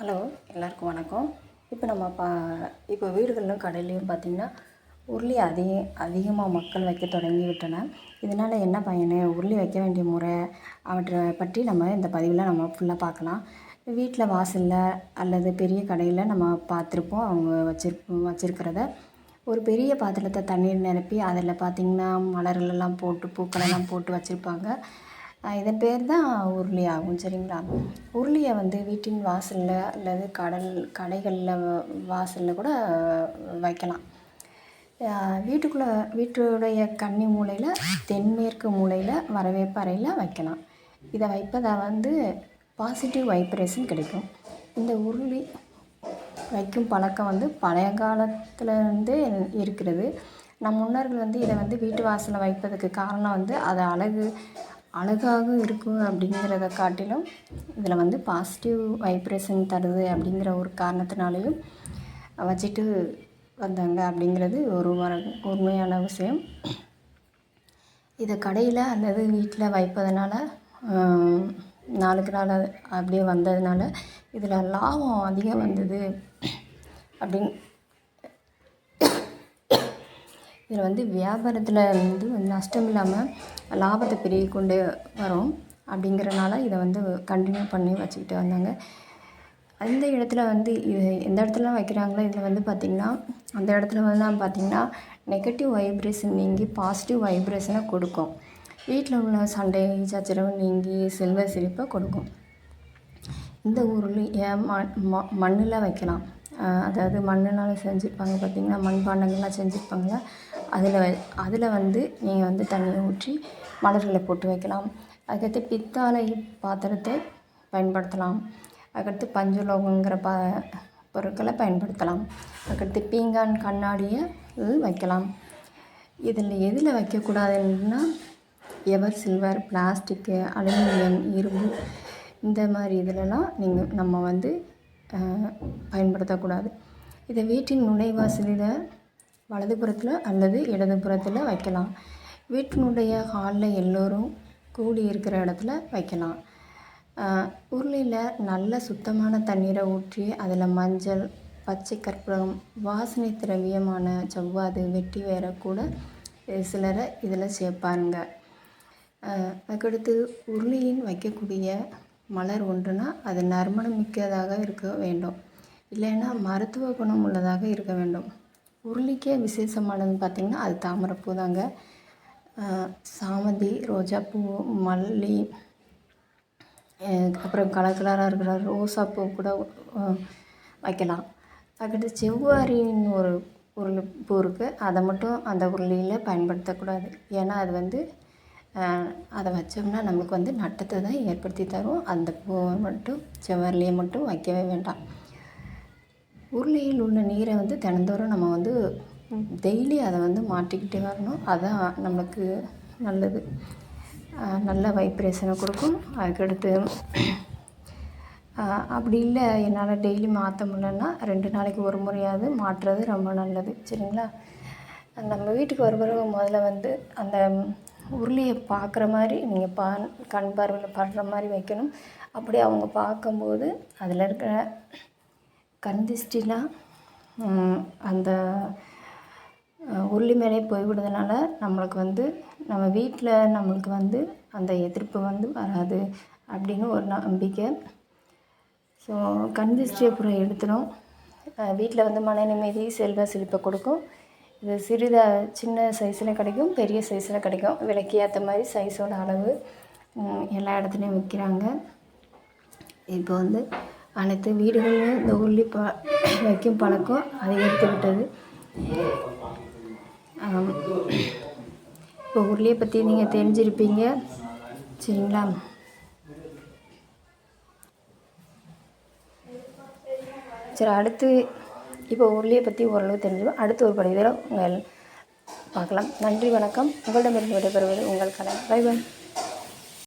Hello எல்லாருக்கும் வணக்கம். இப்போ நம்ம பா இப்போ வீடுகளிலும் கடையிலையும் பார்த்திங்கன்னா உருளி அதிக அதிகமாக மக்கள் வைக்க தொடங்கி விட்டன. இதனால் என்ன பயன்? உருளி வைக்க வேண்டிய முறை அவற்றை பற்றி நம்ம இந்த பதிவில் நம்ம ஃபுல்லாக பார்க்கலாம் வீட்டில் வாசலில் அல்லது பெரிய கடையில் நம்ம பார்த்துருப்போம் அவங்க வச்சிரு வச்சிருக்கிறத. ஒரு பெரிய பாத்திரத்தை தண்ணீர் நிரப்பி அதில் பார்த்திங்கன்னா மலர்களெல்லாம் போட்டு பூக்களெல்லாம் போட்டு வச்சுருப்பாங்க. இதன் பேர் தான் உருளி ஆகும் சரிங்களா? உருளியை வந்து வீட்டின் வாசலில் அல்லது கடல் கடைகளில் வாசலில் கூட வைக்கலாம். வீட்டுக்குள்ளே வீட்டுடைய கன்னி மூலையில் தென்மேற்கு மூலையில் வரவேற்பறையில் வைக்கலாம். இதை வைப்பதால் வந்து பாசிட்டிவ் வைப்ரேஷன் கிடைக்கும். இந்த உருளி வைக்கும் பழக்கம் வந்து பழைய காலத்துலேருந்து இருக்கிறது. நம் முன்னோர்கள் வந்து இதை வந்து வீட்டு வாசலில் வைப்பதுக்கு காரணம் வந்து அது அழகு அழகாக இருக்கும் அப்படிங்கிறத காட்டிலும் இதில் வந்து பாசிட்டிவ் வைப்ரேஷன் தருது அப்படிங்கிற ஒரு காரணத்தினாலையும் வச்சுட்டு வந்தாங்க அப்படிங்கிறது ஒரு உண்மையான விஷயம். இதை கடையில் அல்லது வீட்டில் வைப்பதனால நாளுக்கு நாள் அப்படியே வந்ததுனால இதில் லாபம் அதிகம் வந்தது அப்படின்னு இதில் வந்து வியாபாரத்தில் வந்து நஷ்டம் இல்லாமல் லாபத்தை பெருகி கொண்டு வரும் அப்படிங்கிறனால இதை வந்து கண்டினியூ பண்ணி வச்சுக்கிட்டு வந்தாங்க. அந்த இடத்துல வந்து இது எந்த இடத்துல வைக்கிறாங்களோ இதில் வந்து பார்த்திங்கன்னா அந்த இடத்துல வந்து பார்த்திங்கன்னா நெகட்டிவ் வைப்ரேஷன் நீங்கி பாசிட்டிவ் வைப்ரேஷனை கொடுக்கும். வீட்டில் உள்ள சண்டை சச்சரவு நீங்கி செல்வ செழிப்பை கொடுக்கும். இந்த ஊரில் ம மண்ணில் வைக்கலாம்? அதாவது மண்ணினால் செஞ்சுருப்பாங்க பார்த்திங்கன்னா மண்பாண்டங்கள்லாம் செஞ்சுருப்பாங்கள்ல அதில் அதில் வந்து நீங்கள் வந்து தண்ணியை ஊற்றி மலர்களை போட்டு வைக்கலாம். அதுக்கடுத்து பித்தாலை பாத்திரத்தை பயன்படுத்தலாம். அதுக்கடுத்து பஞ்சலோகங்கிற ப பொருட்களை பயன்படுத்தலாம். அதுக்கடுத்து பீங்கான் கண்ணாடியை வைக்கலாம். இதில் எதில் வைக்கக்கூடாதுன்னா எவர் சில்வர் பிளாஸ்டிக்கு அலுமினியம் இரும்பு இந்த மாதிரி இதிலலாம் நீங்கள் நம்ம வந்து பயன்படுத்தக்கூடாது. இதை வீட்டின் நுழைவாசலில் வலதுபுறத்தில் அல்லது இடதுபுறத்தில் வைக்கலாம். வீட்டினுடைய ஹாலில் எல்லோரும் கூடி இருக்கிற இடத்துல வைக்கலாம். உருளையில் நல்ல சுத்தமான தண்ணீரை ஊற்றி அதில் மஞ்சள் பச்சை கற்பூரம் வாசனை திரவியமான செவ்வாது வெட்டி வேற கூட சிலரை இதில் சேர்ப்பாருங்க. அதுக்கடுத்து உருளியின் வைக்கக்கூடிய மலர் ஒன்றுனா அது நறுமணம் மிக்கதாக இருக்க வேண்டும். இல்லைன்னா மருத்துவ குணம் உள்ளதாக இருக்க வேண்டும். உருளிக்கே விசேஷமானதுன்னு பார்த்திங்கன்னா அது தாமரைப்பூ தாங்க. சாமந்தி ரோஜாப்பூ மல்லி அப்புறம் கலர் கலராக இருக்கிற ரோசாப்பூ கூட வைக்கலாம். அதுக்கிட்ட செவ்வாரின்னு ஒரு உருளி பூ இருக்குது அதை மட்டும் அந்த உருளியில் பயன்படுத்தக்கூடாது. ஏன்னா அது வந்து அதை வச்சோம்னா நம்மளுக்கு வந்து நட்டத்தை தான் ஏற்படுத்தி தரும். அந்த பூவை மட்டும் செவ்வரளியை மட்டும் வைக்கவே வேண்டாம். உருளையில் உள்ள நீரை வந்து தினந்தோறும் நம்ம வந்து டெய்லி அதை வந்து மாற்றிக்கிட்டே வரணும். அதுதான் நம்மளுக்கு நல்லது. நல்ல வைப்ரேஷனை கொடுக்கும். அதுக்கடுத்து அப்படி இல்லை என்னால் டெய்லி மாற்ற முடியலன்னா ரெண்டு நாளைக்கு ஒரு முறையாவது மாற்றுறது ரொம்ப நல்லது. சரிங்களா? நம்ம வீட்டுக்கு வருபவங்க முதல்ல வந்து அந்த உருளியை பார்க்குற மாதிரி நீங்கள் பா கண் பார்வையில் படுற மாதிரி வைக்கணும். அப்படி அவங்க பார்க்கும்போது அதில் இருக்கிற கண் அந்த உருளி மேலே போய்விடுறதுனால நம்மளுக்கு வந்து நம்ம வீட்டில் நம்மளுக்கு வந்து அந்த எதிர்ப்பு வந்து வராது அப்படின்னு ஒரு நம்பிக்கை. ஸோ கண் திஷ்டியை அப்புறம் எடுத்துடும் வீட்டில் வந்து மன நிம்மதி செல்வ செழிப்பை கொடுக்கும். இது சிறிதாக சின்ன சைஸில் கிடைக்கும் பெரிய சைஸில் கிடைக்கும். விலைக்கு ஏற்ற மாதிரி சைஸோட அளவு எல்லா இடத்துலையும் விற்கிறாங்க. இப்போ வந்து அனைத்து வீடுகளிலும் இந்த உள்ளி ப வைக்கும் பழக்கம் அதிகரித்து விட்டது இப்போ உருளியை பற்றி நீங்கள் தெரிஞ்சிருப்பீங்க. சரிங்களா? சரி அடுத்து இப்போ உருளியை பற்றி ஓரளவு தெரிஞ்சுக்கோ அடுத்து ஒரு படிதில் உங்கள் பார்க்கலாம். நன்றி வணக்கம். உங்களிடமிருந்து விடைபெறுவது உங்கள் கலை பை பை.